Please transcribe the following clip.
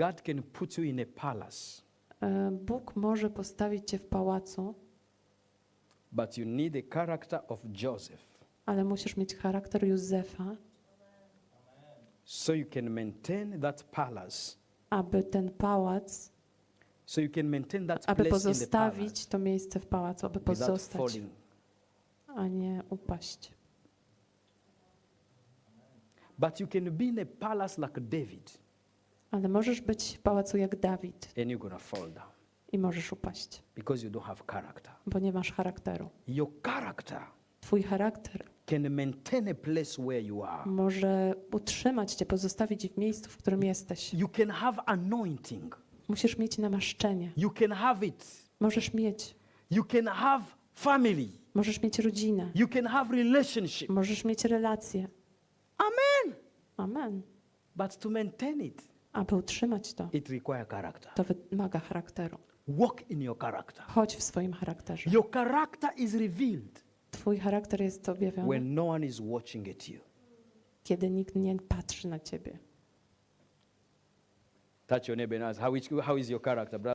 God can put you in a palace, E, Bóg może postawić cię w pałacu, but you need the character of Joseph ale musisz mieć charakter Józefa, so you can maintain that palace, aby ten pałac, so you can maintain that aby place in the pozostawić palace to miejsce w pałacu, aby pozostać, falling. a nie upaść. But you can be in a palace like David, Ale możesz być w pałacu jak Dawid and you're fall down i możesz upaść, because you don't have character. bo nie masz charakteru. Your character Twój charakter can maintain a place where you are. może utrzymać cię, pozostawić w miejscu, w którym jesteś. You can have anointing. Musisz mieć namaszczenie. You can have it. Możesz mieć. You can have family. Możesz mieć rodzinę. You can have relationship. Możesz mieć relacje. Amen. Amen. But to maintain it, Aby utrzymać to, it requires character. to wymaga charakteru. Walk in your character. Chodź w swoim charakterze. Your character is revealed Twój charakter jest objawiony, when no one is watching at you. kiedy nikt nie patrzy na ciebie. Touch your neighbor and ask, how is, how is your character, brother?